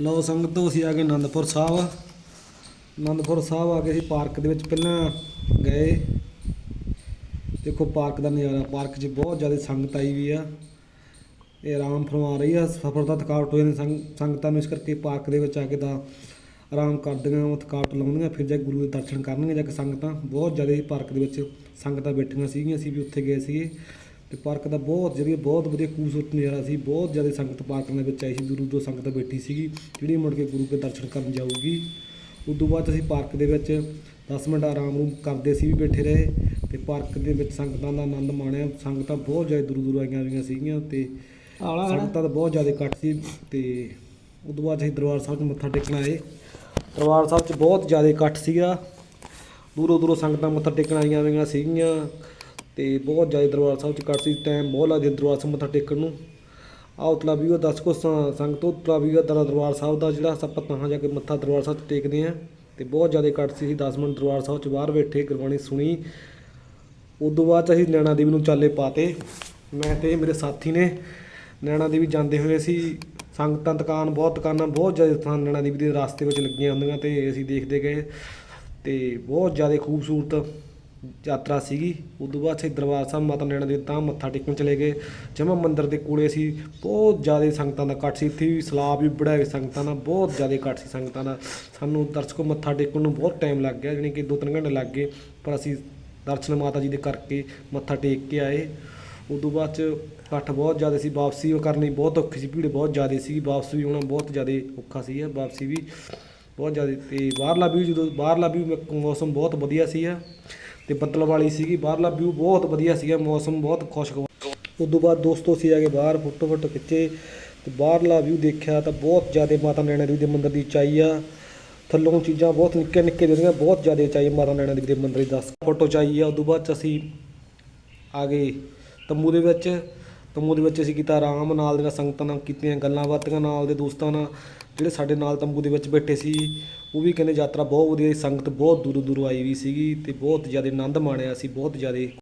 ਲਓ ਸੰਗਤੋ ਅਸੀਂ ਆ ਗਏ ਆਨੰਦਪੁਰ ਸਾਹਿਬ। ਆਨੰਦਪੁਰ ਸਾਹਿਬ ਆ ਕੇ ਅਸੀਂ ਪਾਰਕ ਦੇ ਵਿੱਚ ਪਹਿਲਾਂ ਗਏ। ਦੇਖੋ ਪਾਰਕ ਦਾ ਨਜ਼ਾਰਾ, ਪਾਰਕ 'ਚ ਬਹੁਤ ਜ਼ਿਆਦਾ ਸੰਗਤ ਆਈ ਵੀ ਆ। ਇਹ ਆਰਾਮ ਫਰਮਾ ਰਹੀ ਆ, ਸਫਰ ਦਾ ਥਕਾਵਟ ਹੋ ਜਾਂਦੀ ਸੰਗ- ਸੰਗਤਾਂ ਨੂੰ ਇਸ ਕਰਕੇ ਪਾਰਕ ਦੇ ਵਿੱਚ ਆ ਕੇ ਤਾਂ ਆਰਾਮ ਕਰਦੀਆਂ, ਉਹ ਥਕਾਵਟ ਲਾਉਂਦੀਆਂ, ਫਿਰ ਜਾ ਕੇ ਗੁਰੂ ਦੇ ਦਰਸ਼ਨ ਕਰਨਗੇ ਜਾ ਕੇ ਸੰਗਤਾਂ। ਬਹੁਤ ਜ਼ਿਆਦਾ ਪਾਰਕ ਦੇ ਵਿੱਚ ਸੰਗਤਾਂ ਬੈਠੀਆਂ ਸੀਗੀਆਂ, ਅਸੀਂ ਵੀ ਉੱਥੇ ਗਏ ਸੀਗੇ। ਤੇ ਪਾਰਕ ਦਾ ਬਹੁਤ ਜਿਹੜੀ ਬਹੁਤ ਵਧੀਆ ਖੂਬਸੂਰਤ ਨਜ਼ਾਰਾ ਸੀ ਬਹੁਤ ਜ਼ਿਆਦਾ ਸੰਗਤ ਪਾਰਕ ਦੇ ਵਿੱਚ ਆਈ ਸੀ ਦੂਰੋਂ ਦੂਰੋਂ ਸੰਗਤ ਬੈਠੀ ਸੀਗੀ ਜਿਹੜੀ ਮੁੜ ਕੇ ਗੁਰੂ ਦੇ ਦਰਸ਼ਨ ਕਰਨ ਜਾਊਗੀ। ਉਸ ਤੋਂ ਬਾਅਦ ਅਸੀਂ ਪਾਰਕ ਦੇ ਵਿੱਚ 10 ਮਿੰਟ ਆਰਾਮ ਨੂੰ ਕਰਦੇ ਸੀ ਵੀ ਬੈਠੇ ਰਹੇ ਤੇ ਪਾਰਕ ਦੇ ਵਿੱਚ ਸੰਗਤਾਂ ਦਾ ਆਨੰਦ ਮਾਣਿਆ। ਸੰਗਤਾਂ ਬਹੁਤ ਜ਼ਿਆਦਾ ਦੂਰੋਂ ਦੂਰੋਂ ਆਈਆਂ ਹੋਈਆਂ ਸੀਗੀਆਂ ਤੇ ਸੰਗਤਾਂ ਦਾ ਬਹੁਤ ਜ਼ਿਆਦਾ ਇਕੱਠ ਸੀ ਤੇ ਉਸ ਤੋਂ ਬਾਅਦ ਅਸੀਂ ਦਰਬਾਰ ਸਾਹਿਬ 'ਚ ਮੱਥਾ ਟੇਕਣ ਆਏ। ਦਰਬਾਰ ਸਾਹਿਬ 'ਚ ਬਹੁਤ ਜ਼ਿਆਦਾ ਇਕੱਠ ਸੀਗਾ। ਦੂਰੋਂ ਦੂਰੋਂ ਸੰਗਤਾਂ ਮੱਥਾ ਟੇਕਣ ਆਈਆਂ ਹੋਈਆਂ ਸੀਗੀਆਂ। ਤੇ ਬਹੁਤ ਜ਼ਿਆਦਾ ਦਰਬਾਰ ਸਾਹਿਬ 'ਚ ਇਕੱਠ ਸੀ ਟਾਈਮ ਬਹੁਤ ਲੱਗਦਾ ਦਰਬਾਰ ਸਾਹਿਬ ਮੱਥਾ ਟੇਕਣ ਨੂੰ। ਆਹ ਉਤਲਾ ਵੀ ਉਹ ਦੱਸ ਕੋ ਸੰਗਤੋਂ ਉਤਲਾ ਵੀ ਦਰਬਾਰ ਸਾਹਿਬ ਦਾ ਜਿਹੜਾ ਆਪਾਂ ਤਾਂ ਜਾ ਕੇ ਮੱਥਾ ਦਰਬਾਰ ਸਾਹਿਬ 'ਚ ਟੇਕਦੇ ਆ। ਤੇ ਬਹੁਤ ਜ਼ਿਆਦਾ ਇਕੱਠ ਸੀ 10 ਮਿੰਟ ਦਰਬਾਰ ਸਾਹਿਬ 'ਚ ਬਾਹਰ ਬੈਠੇ, ਗੁਰਬਾਣੀ ਸੁਣੀ। ਉਦੋਂ ਬਾਅਦ 'ਚ ਅਸੀਂ ਨੈਣਾ ਦੇਵੀ ਨੂੰ ਚਾਲੇ ਪਾਤੇ। ਮੈਂ ਤੇ ਮੇਰੇ ਸਾਥੀ ਨੇ ਨੈਣਾ ਦੇਵੀ ਜਾਂਦੇ ਹੋਏ ਅਸੀਂ ਸੰਗਤਾਂ ਦੁਕਾਨ ਬਹੁਤ ਦੁਕਾਨਾਂ ਬਹੁਤ ਜ਼ਿਆਦਾ ਥਾਂ ਨੈਣਾ ਦੇਵੀ ਦੇ ਰਸਤੇ ਵਿੱਚ ਲੱਗੀਆਂ ਹੁੰਦੀਆਂ ਤੇ ਅਸੀਂ ਦੇਖਦੇ ਗਏ। ਤੇ ਬਹੁਤ ਜ਼ਿਆਦਾ ਖੂਬਸੂਰਤ ਯਾਤਰਾ ਸੀਗੀ। ਉਦੋਂ ਬਾਅਦ ਅਸੀਂ ਦਰਬਾਰ ਸਾਹਿਬ ਮਾਤਾ ਨੈਣਾ ਦੇ ਤਾਂ ਮੱਥਾ ਟੇਕਣ ਚਲੇ ਗਏ। ਜਮਾ ਮੰਦਿਰ ਦੇ ਕੋਲੇ ਸੀ ਬਹੁਤ ਜ਼ਿਆਦਾ ਸੰਗਤਾਂ ਦਾ ਇਕੱਠ ਸੀ। ਇੱਥੇ ਵੀ ਸਲਾਬ ਵੀ ਬੜਾ ਸੰਗਤਾਂ ਦਾ ਬਹੁਤ ਜ਼ਿਆਦਾ ਇਕੱਠ ਸੀ ਸੰਗਤਾਂ ਦਾ ਸਾਨੂੰ ਦਰਸ਼ਕੋ ਮੱਥਾ ਟੇਕਣ ਨੂੰ ਬਹੁਤ ਟਾਈਮ ਲੱਗ ਗਿਆ, ਜਾਣੀ ਕਿ 2-3 ਘੰਟੇ ਲੱਗ ਗਏ। ਪਰ ਅਸੀਂ ਦਰਸ਼ਨ ਮਾਤਾ ਜੀ ਦੇ ਕਰਕੇ ਮੱਥਾ ਟੇਕ ਕੇ ਆਏ। ਉਦੋਂ ਬਾਅਦ ਚ ਇਕੱਠ ਬਹੁਤ ਜ਼ਿਆਦਾ ਸੀ। ਵਾਪਸੀ ਕਰਨੀ ਬਹੁਤ ਔਖੀ ਸੀ। ਭੀੜ ਬਹੁਤ ਜ਼ਿਆਦਾ ਸੀ ਵਾਪਸ ਵੀ ਹੋਣਾ ਬਹੁਤ ਜ਼ਿਆਦਾ ਔਖਾ ਸੀ। ਵਾਪਸੀ ਵੀ ਬਹੁਤ ਜ਼ਿਆਦਾ ਤੇ ਬਾਹਰਲਾ ਵੀ ਜਦੋਂ ਬਾਹਰਲਾ ਵੀ ਮੌਸਮ ਬਹੁਤ ਵਧੀਆ ਸੀ ਤੇ ਬੱਦਲ ਵਾਲੀ ਸੀਗੀ, ਬਾਹਰਲਾ ਵਿਊ ਬਹੁਤ ਵਧੀਆ ਸੀਗਾ, ਮੌਸਮ ਬਹੁਤ ਖੁਸ਼ਗਵਾਰ ਤੋਂ ਬਾਅਦ ਦੋਸਤੋ ਅਸੀਂ ਆ ਕੇ ਬਾਹਰ ਫੋਟੋ ਫੋਟੋ ਖਿੱਚੇ ਤੇ ਬਾਹਰਲਾ ਵਿਊ ਦੇਖਿਆ ਤਾਂ ਬਹੁਤ ਜ਼ਿਆਦਾ ਮਾਤਾ ਨੈਣਾ ਦੇਵੀ ਦੇ ਮੰਦਿਰ ਦੀ ਉਚਾਈ ਆ। ਥੱਲੋਂ ਚੀਜ਼ਾਂ ਬਹੁਤ ਨਿੱਕੇ ਨਿੱਕੇ ਜਿਹੜੀਆਂ ਬਹੁਤ ਜ਼ਿਆਦਾ ਉਚਾਈ ਮਾਤਾ ਨੈਣਾ ਦੇਵੀ ਦੇ ਮੰਦਿਰ ਦੀ 10 ਫੋਟੋ ਚਾਈ ਆ। ਉਦੋਂ ਬਾਅਦ ਚ ਅਸੀਂ ਆ ਗਏ ਤੰਬੂ ਦੇ ਵਿੱਚ। ਤੰਬੂ ਦੇ ਵਿੱਚ ਅਸੀਂ ਕੀਤਾ ਆਰਾਮ, ਨਾਲ ਦੀਆਂ ਸੰਗਤਾਂ ਨਾਲ ਕੀਤੀਆਂ ਗੱਲਾਂ ਬਾਤਾਂ, ਨਾਲ ਦੇ ਦੋਸਤਾਂ ਨਾਲ, ਜਿਹੜੇ ਸਾਡੇ ਨਾਲ ਤੰਬੂ ਦੇ ਵਿੱਚ ਬੈਠੇ ਸੀ, ਉਹ ਵੀ ਕਹਿੰਦੇ ਯਾਤਰਾ ਬਹੁਤ ਵਧੀਆ ਸੀ, ਸੰਗਤ ਬਹੁਤ ਦੂਰੋਂ ਦੂਰੋਂ ਆਈ ਵੀ ਸੀਗੀ ਤੇ ਬਹੁਤ ਜ਼ਿਆਦਾ ਆਨੰਦ ਮਾਣਿਆ ਸੀ ਬਹੁਤ ਜ਼ਿਆਦਾ।